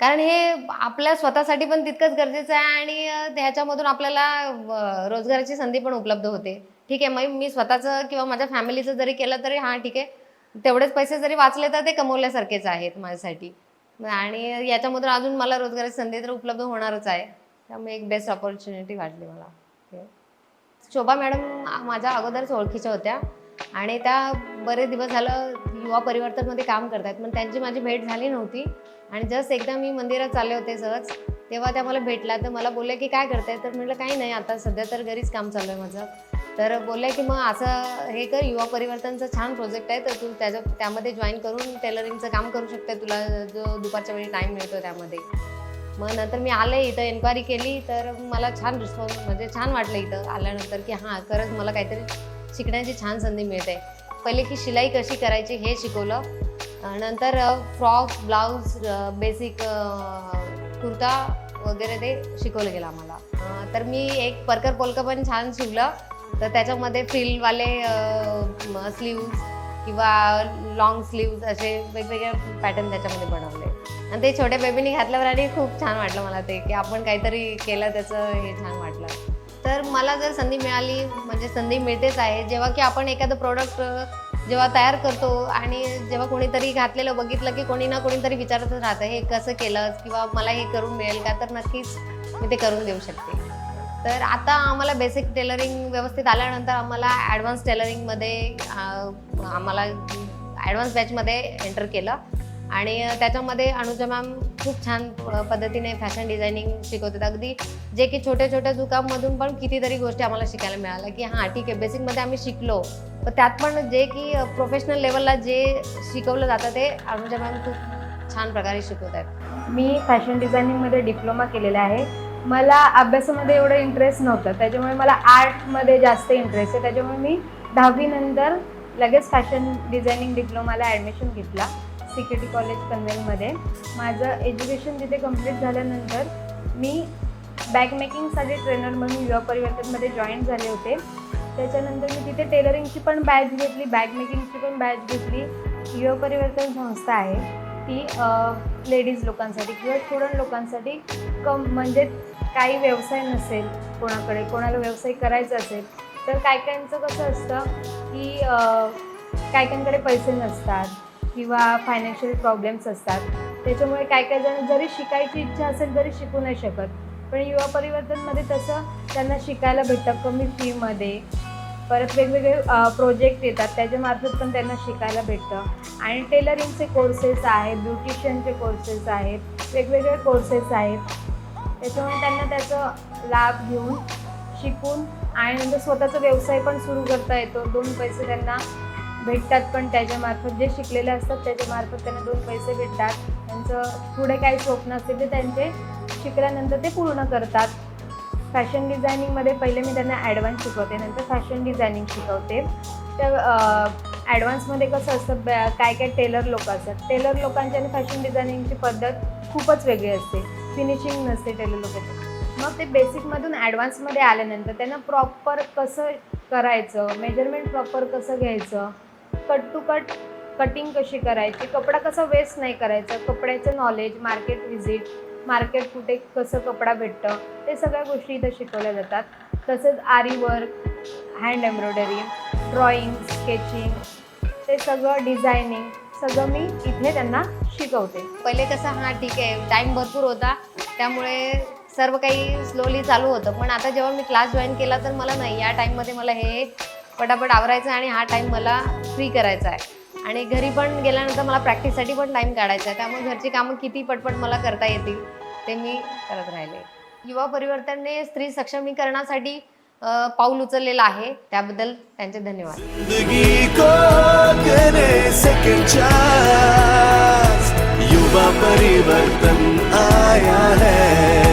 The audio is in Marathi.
कारण हे आपल्या स्वतःसाठी पण तितकंच गरजेचं आहे आणि ह्याच्यामधून आपल्याला रोजगाराची संधी पण उपलब्ध होते. ठीक आहे मग मी स्वतःचं किंवा माझ्या फॅमिलीचं जरी केलं तरी हां ठीक आहे. तेवढेच पैसे जरी वाचले तर ते कमवल्यासारखेच आहेत माझ्यासाठी. आणि याच्यामधून अजून मला रोजगाराची संधी तर उपलब्ध होणारच आहे. त्यामुळे एक बेस्ट ऑपॉर्च्युनिटी वाटली मला. शोभा मॅडम माझ्या अगोदरच ओळखीच्या होत्या. आणि त्या बरेच दिवस झालं युवा परिवर्तनमध्ये काम करतात पण त्यांची माझी भेट झाली नव्हती. आणि जस्ट एकदा मी मंदिरात चालले होते सहज. तेव्हा त्या मला भेटला तर मला बोलले की काय करताय? तर म्हटलं काही नाही. आता सध्या तर घरीच काम चालू आहे माझं. तर बोलले की मग असं हे कर. युवा परिवर्तनचा छान प्रोजेक्ट आहे. तर तू त्याच्या त्यामध्ये जॉईन करून टेलरिंगचं काम करू शकते. तुला जो दुपारच्या वेळी टाईम मिळतो त्यामध्ये. मग नंतर मी आले इथं एन्क्वायरी केली. तर मला छान रिस्पॉन्स म्हणजे छान वाटलं इथं आल्यानंतर की हां खरंच मला काहीतरी शिकण्याची छान संधी मिळते. पहिले की शिलाई कशी करायची हे शिकवलं. नंतर फ्रॉक ब्लाऊज बेसिक कुर्ता वगैरे ते शिकवलं गेलं आम्हाला. तर मी एक परकर पोलकं पण छान शिवलं. तर त्याच्यामध्ये फ्रिलवाले स्लीव्ज किंवा लॉंग स्लीव्ज असे वेगवेगळे पॅटर्न त्याच्यामध्ये बनवले. आणि ते छोट्या बेबीने घातल्यावर आणि खूप छान वाटलं मला ते की आपण काहीतरी केलं त्याचं हे छान वाटलं. तर मला जर संधी मिळाली म्हणजे संधी मिळतेच आहे. जेव्हा की आपण एखादं प्रोडक्ट जेव्हा तयार करतो आणि जेव्हा कोणीतरी घातलेलं बघितलं की कोणी ना कोणीतरी विचारतच राहतं हे कसं केलं किंवा मला हे करून मिळेल का? तर नक्कीच मी ते करून देऊ शकते. तर आता आम्हाला बेसिक टेलरिंग व्यवस्थित आल्यानंतर आम्हाला ॲडव्हान्स टेलरिंगमध्ये आम्हाला ॲडव्हान्स बॅचमध्ये एंटर केलं. आणि त्याच्यामध्ये अनुजा मॅम खूप छान पद्धतीने फॅशन डिझायनिंग शिकवतात. अगदी जे की छोट्या छोट्या दुकानमधून पण कितीतरी गोष्टी आम्हाला शिकायला मिळाल्या की हां ठीक आहे बेसिकमध्ये आम्ही शिकलो. पण त्यात पण जे की प्रोफेशनल लेवलला जे शिकवलं जातं ते अनुजा मॅम खूप छान प्रकारे शिकवत आहेत मी फॅशन डिझायनिंगमध्ये डिप्लोमा केलेला आहे. मला अभ्यासामध्ये एवढं इंटरेस्ट नव्हतं. त्याच्यामुळे मला आर्टमध्ये जास्त इंटरेस्ट आहे. त्याच्यामुळे मी दहावीनंतर लगेच फॅशन डिझायनिंग डिप्लोमाला ॲडमिशन घेतला. सी के टी कॉलेज पनवेलमध्ये. माझं एज्युकेशन तिथे कंप्लीट झाल्यानंतर मी बॅग मेकिंगसाठी ट्रेनर म्हणून युवा परिवर्तनमध्ये जॉईन झाले होते. त्याच्यानंतर मी तिथे टेलरिंगची पण बॅच घेतली बॅग मेकिंगची पण बॅच घेतली. युवा परिवर्तन संस्था आहे ती लेडीज लोकांसाठी किंवा स्टुडंट लोकांसाठी कम म्हणजे काही व्यवसाय नसेल कोणाकडे कोणाला व्यवसाय करायचा असेल तर काय काहींचं कसं असतं की अ, काय पैसे नसतात. किंवा फायनान्शियल प्रॉब्लेम्स असतात. त्याच्यामुळे काय काय जण जरी शिकायची इच्छा असेल तरी शिकू नाही शकत. पण युवा परिवर्तनमध्ये तसं त्यांना शिकायला भेटतं कमी फीमध्ये परत वेगवेगळे प्रोजेक्ट येतात. त्याच्यामार्फत पण त्यांना शिकायला भेटतं. आणि टेलरिंगचे कोर्सेस आहेत ब्युटिशियनचे कोर्सेस आहेत वेगवेगळे कोर्सेस आहेत. त्याच्यामुळे त्यांना त्याचं लाभ घेऊन शिकून आणि नंतर स्वतःचा व्यवसाय पण सुरू करता येतो. दोन पैसे त्यांना भेटतात पण त्याच्यामार्फत जे शिकलेले असतात त्याच्यामार्फत त्यांना दोन पैसे भेटतात. त्यांचं पुढे काही स्वप्न असतील ते त्यांचे शिकल्यानंतर ते पूर्ण करतात. फॅशन डिझायनिंगमध्ये पहिले मी त्यांना ॲडव्हान्स शिकवते नंतर फॅशन डिझायनिंग शिकवते. तर ॲडव्हान्समध्ये कसं असतं काय काय टेलर लोक असतात. टेलर लोकांची आणि फॅशन डिझायनिंगची पद्धत खूपच वेगळी असते. फिनिशिंग नसते टेलर लोकांची मग ते बेसिकमधून ॲडव्हान्समध्ये आल्यानंतर त्यांना प्रॉपर कसं करायचं मेजरमेंट प्रॉपर कसं घ्यायचं कट टू कट कटिंग कशी करायची? कपडा कसा वेस्ट नाही करायचा? कपड्याचं नॉलेज मार्केट व्हिजिट मार्केट कुठे कसं कपडा भेटतं ते सगळ्या गोष्टी इथं शिकवल्या जातात. तसेच aari work hand embroidery drawing sketching ते सगळं डिझायनिंग सगळं मी इथे त्यांना शिकवते. पहिले कसं हां ठीक आहे टाईम भरपूर होता. त्यामुळे सर्व काही स्लोली चालू होतं. पण आता जेव्हा मी क्लास जॉईन केला तर मला नाही या टाईममध्ये मला हे पटापट आवरायचं आणि हा टाईम मला फ्री करायचा आहे. आणि घरी पण गेल्यानंतर मला प्रॅक्टिससाठी पण टाईम काढायचा आहे. त्यामुळे घरची कामं किती पटपट मला करता येतील ते मी करत राहिले. युवा परिवर्तनने स्त्री सक्षमीकरणासाठी पाऊल उचललेलं आहे. त्याबद्दल त्यांचे धन्यवाद. युवा परिवर्तन आया है.